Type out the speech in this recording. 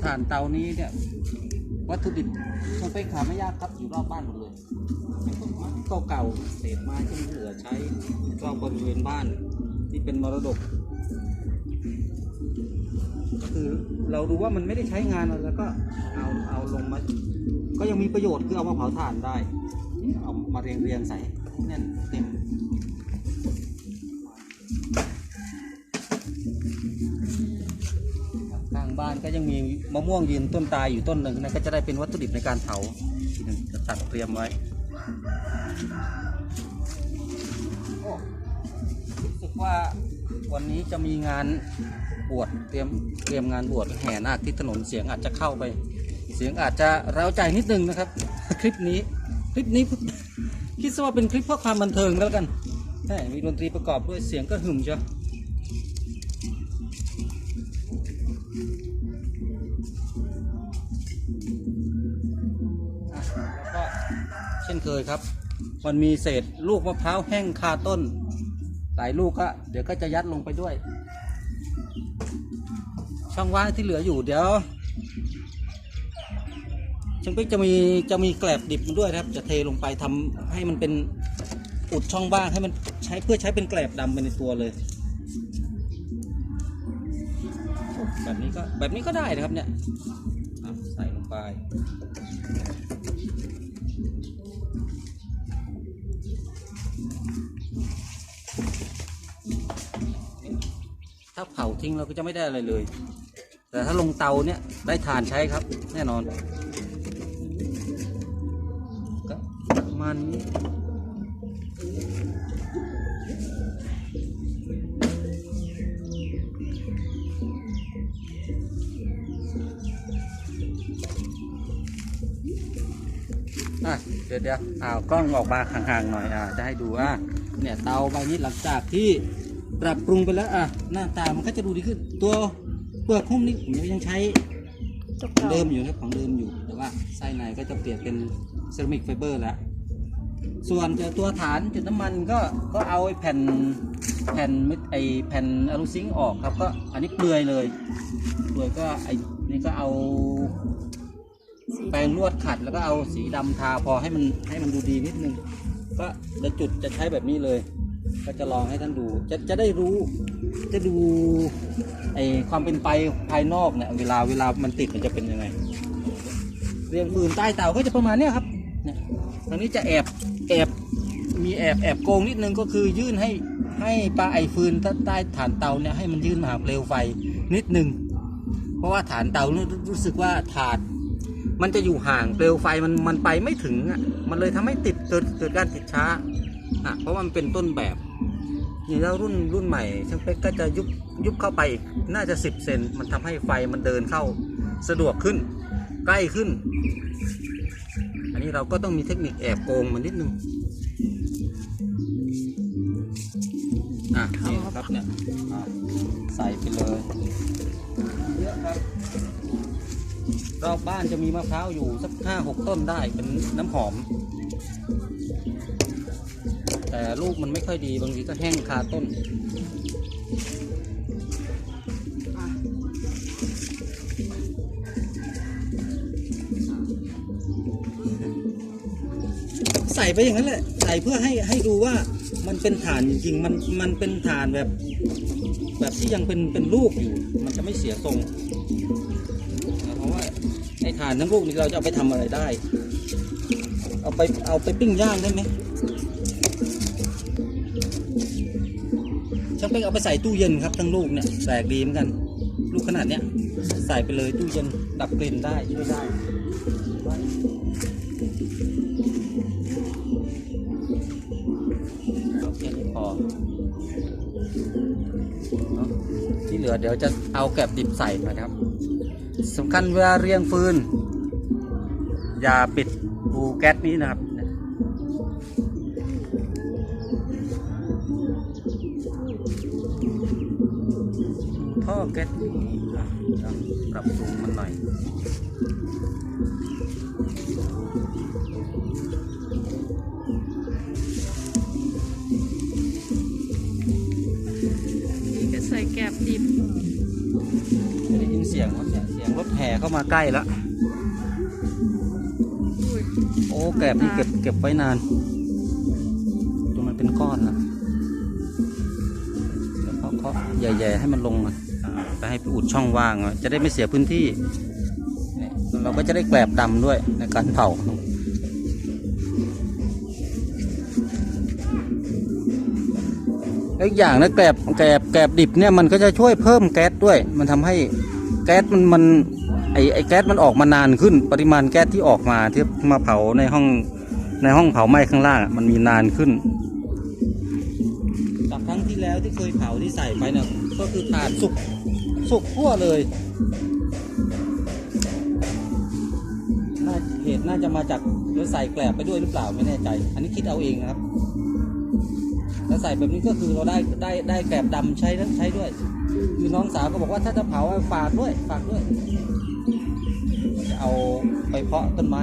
เผาถ่านเตานี้เนี่ย วัตถุดิบคงเป็นหาไม่ยากครับอยู่รอบบ้านหมดเลยเป็นต้นไม้เก่าเศษไม้ที่เหลือใช้รอบบริเวณบ้านที่เป็นมรดก คือเราดูว่ามันไม่ได้ใช้งานแล้วก็เอาเอาลงมา ก็ยังมีประโยชน์คือเอามาเผาถ่านได้เอามาเรียงเรียงใส่แน่นเต็มานก็ยังมีมะม่วงยืนต้นตายอยู่ต้นหนึ่งนะก็จะได้เป็นวัตถุดิบในการเผาทีหนึ่งจะตัดเตรียมไว้โอ้รู้สึกว่าวันนี้จะมีงานบวชเตรียมเตรียมงานบวชแห่นาคที่ถนนเสียงอาจจะเข้าไป เสียงอาจจะเร้าใจนิดนึงนะครับ คลิปนี้คลิปนี้คิดซะว่าเป็นคลิปเพื่อความบันเทิงแล้วกันแหมมีดนตรีประกอบด้วยเสียงก็หึมเชียวอะ ช่นเคยครับ มันมีเศษลูกมะพร้าวแห้งคาต้น หลายลูกก็เดี๋ยวก็จะยัดลงไปด้วย ช่องว่างที่เหลืออยู่เดี๋ยวช่างปิ๊กจะมีจะมีแกลบดิบมาด้วยนะครับ จะเทลงไปทำให้มันเป็นอุดช่องว่างให้มันใช้เพื่อใช้เป็นแกลบดำไปในตัวเลย แบบนี้ก็แบบนี้ก็ได้นะครับเนี่ยใส่ลงไป ถ้าเผาทิ้งเราก็จะไม่ได้อะไรเลย แต่ถ้าลงเตาเนี่ยได้ทานใช้ครับ แน่นอนก็ประมาณนี้อะเดี๋ยวเดี๋ยวอ้าวกล้องออกมาห่างๆหน่อยอ่าจะให้ดูอะเนี่ยเตาใบนี้หลังจากที่ ปรับปรุงไปแล้วอะหน้าตามันก็จะดูดีขึ้น ตัวเปลือกหุ้มนี่ผมยังใช้จบของเดิมอยู่นะครับของเดิมอยู่ แต่ว่าไส้ในก็จะเปลี่ยนเป็นเซรามิกไฟเบอร์แล้วส่วนตัวฐานจุดน้ำมันก็ก็เอาไอ้แผ่นแผ่นมิดไอแผ่นอลูซิงค์ออกครับก็อันนี้เปลือยเลยเปลือยก็ไอนี่ก็เอาแปรงลวดขัดแล้วก็เอาสีดำทาพอให้มันให้มันดูดีนิดนึง ก็จะจุดจะใช้แบบนี้เลย ก็จะลองให้ท่านดูจะจะได้รู้ จะดูไอความเป็นไปภายนอกเนี่ยเวลาเวลามันติดมันจะเป็นยังไง เรียงฟืนใต้เตาก็จะประมาณเนี้ยครับเนี่ยตรงนี้จะแอบแอบมีแอบแอบโกงนิดนึงก็คือยื่นให้ให้ปลาไอฟืนใต้ฐานเตาเนี่ยให้มันยื่นมาหาเปลวไฟนิดนึง เพราะว่าฐานเตาเนี่ยรู้สึกว่าถาด มันจะอยู่ห่างเปลวไฟมันมันไปไม่ถึงอะมันเลยทำให้ติดเกิดเกิดการติดช้า อะเพราะว่ามันเป็นต้นแบบนี่แล้วรุ่นรุ่นใหม่ช่างเป็กก็จะยุบยุบเข้าไปอีกน่าจะสิบเซนมันทำให้ไฟมันเดินเข้าสะดวกขึ้น ใกล้ขึ้น อันนี้เราก็ต้องมีเทคนิคแอบโกงมันนิดนึงอะนี่ครับเนี่ยใส่ไปเลยเยอะครับรอบบ้านจะมีมะพร้าวอยู่สักห้าหกต้นได้เป็นน้ำหอม แต่ลูกมันไม่ค่อยดีบางทีก็แห้งคาต้นใส่ไปอย่างนั้นแหละใส่เพื่อให้ให้ดูว่ามันเป็นฐานจริงๆมันมันเป็นฐานแบบ แบบที่ยังเป็นเป็นลูกอยู่ มันจะไม่เสียทรงเพราะว่าไอ้ถ่านทั้งลูกนี้เราจะเอาไปทำอะไรได้ เอาไปเอาไปปิ้งย่างได้ไหม ช่างเป้งเอาไปใส่ตู้เย็นครับทั้งลูกเนี่ยแปลกดีเหมือนกัน ลูกขนาดเนี้ยใส่ไปเลยตู้เย็นดับกลิ่นได้ช่วยได้แค่นี้พอเนาะที่เหลือเดี๋ยวจะเอาแกลบดิบใส่นะครับสำคัญเวลาเรียงฟืน อย่าปิดบูแก๊สนี้นะครับ ท่อแก๊สนี้อะปรับปรุงมันหน่อยนี่ก็ใส่แกบดิบจะได้ยินเสียงครับเนี่ยเสียงรถแห่เข้ามาใกล้แล้วอุ้ยโอ้แกบนี่เก็บเก็บไว้นานจนมันเป็นก้อนแล้วเดี๋ยวเคาะๆใหญ่ๆให้มันลงมา ไปให้อุดช่องว่างไว้จะได้ไม่เสียพื้นที่ เราก็จะได้แกลบดำด้วยในการเผาอีกอย่างนะแกลบแกลบแกลบดิบเนี่ยมันก็จะช่วยเพิ่มแก๊สด้วย มันทำให้แก๊สมันมันไอไอแก๊สมันออกมานานขึ้น ปริมาณแก๊สที่ออกมาที่มาเผาในห้องในห้องเผาไหม้ข้างล่างมันมีนานขึ้นจากครั้งที่แล้วที่เคยเผาที่ใส่ไปเนี่ยก็คือถานสุก สุกทั่วเลยน่าเหตุน่าจะมาจากหรือใส่แกลบไปด้วยหรือเปล่าไม่แน่ใจ อันนี้คิดเอาเองนะครับแล้วใส่แบบนี้ก็คือเราได้ได้ได้แกลบดำใช้ใช้ด้วย คือน้องสาวก็บอกว่าถ้าจะเผาฝากด้วยฝากด้วยจะเอาไปเพาะต้นไม้